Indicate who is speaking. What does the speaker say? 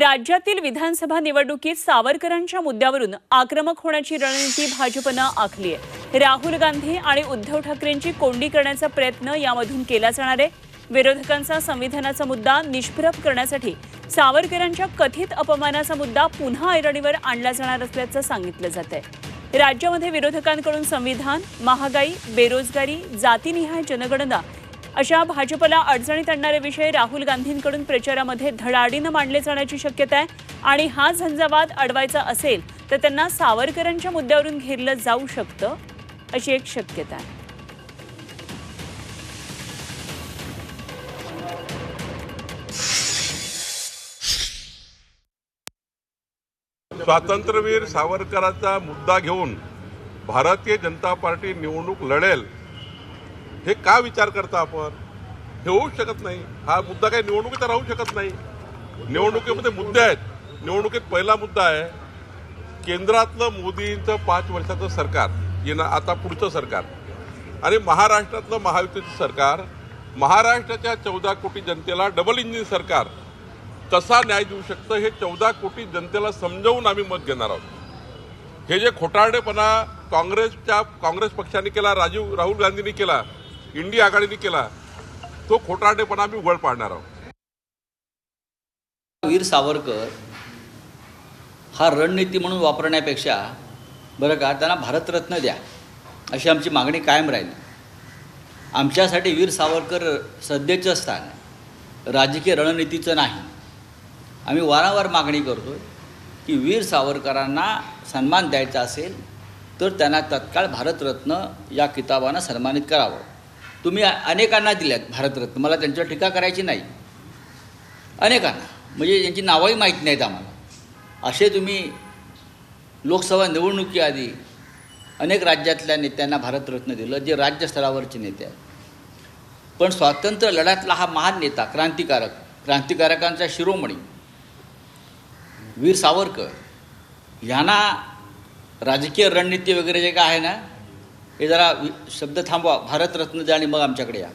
Speaker 1: राज्यातील विधानसभा निवडणुकीत सावरकरांच्या मुद्द्यावरून आक्रमक होण्याची रणनीती भाजपनं आखली आहे. राहुल गांधी आणि उद्धव ठाकरेंची कोंडी करण्याचा प्रयत्न यामधून केला जाणार आहे. विरोधकांचा संविधानाचा मुद्दा निष्प्रभ करण्यासाठी सावरकरांच्या कथित अपमानाचा मुद्दा पुन्हा ऐरणीवर आणला जाणार असल्याचं सांगितलं जात आहे. राज्यामध्ये विरोधकांकडून संविधान महागाई बेरोजगारी जातीनिहाय जनगणना अशा भाजपला अडचणीत आणणारे विषय राहुल गांधींकडून प्रचारामध्ये धडाडीनं मांडले जाण्याची शक्यता आहे. आणि हा झंझावाद अडवायचा असेल तर त्यांना सावरकरांच्या मुद्द्यावरून घेरलं जाऊ शकतं अशी एक शक्यता आहे.
Speaker 2: स्वातंत्र्यवीर सावरकरांचा मुद्दा घेऊन भारतीय जनता पार्टी निवडणूक लढेल हे का विचार करता आपण? हे होऊ शकत नाही. हा मुद्दा काही निवडणुकीत राहू शकत नाही. निवडणुकीमध्ये मुद्दे आहेत. निवडणुकीत पहिला मुद्दा आहे केंद्रातलं मोदींचं पाच वर्षाचं सरकार येणं आता पुढचं सरकार. आणि महाराष्ट्रातलं महायुतीचं सरकार महाराष्ट्राच्या चौदा कोटी जनतेला डबल इंजिन सरकार. कसा न्याय देऊ शकतं हे चौदा कोटी जनतेला समजावून आम्ही मत घेणार आहोत. हे जे खोटारडेपणा काँग्रेसच्या काँग्रेस पक्षाने केला राजीव राहुल गांधींनी केला इंडिया आघाडीने केला तो खोटारडेपणा आम्ही उघड पाडणार आहोत.
Speaker 3: वीर सावरकर हा रणनीती म्हणून वापरण्यापेक्षा बरं का त्यांना भारतरत्न द्या अशी आमची मागणी कायम राहिली. आमच्यासाठी वीर सावरकर सध्याचं स्थान राजकीय रणनीतीचं नाही. आम्ही वारंवार मागणी करतो की वीर सावरकरांना सन्मान द्यायचा असेल तर त्यांना तत्काळ भारतरत्न या किताबानं सन्मानित करावं. तुम्ही अनेकांना दिल्यात भारतरत्न. मला त्यांच्यावर टीका करायची नाही. अनेकांना. म्हणजे यांची नावंही माहीत नाहीत आम्हाला. असे तुम्ही लोकसभा निवडणुकीआधी अनेक राज्यातल्या नेत्यांना भारतरत्न दिलं जे राज्यस्तरावरचे नेते आहेत. पण स्वातंत्र्य लढ्यातला हा महान नेता क्रांतिकारक क्रांतिकारकांचा शिरोमणी वीर सावरकर यांना राजकीय रणनीती वगैरे जे काय आहे ना हे जरा वि- शब्द थांबवा. भारतरत्न द्या आणि मग आमच्याकडे या.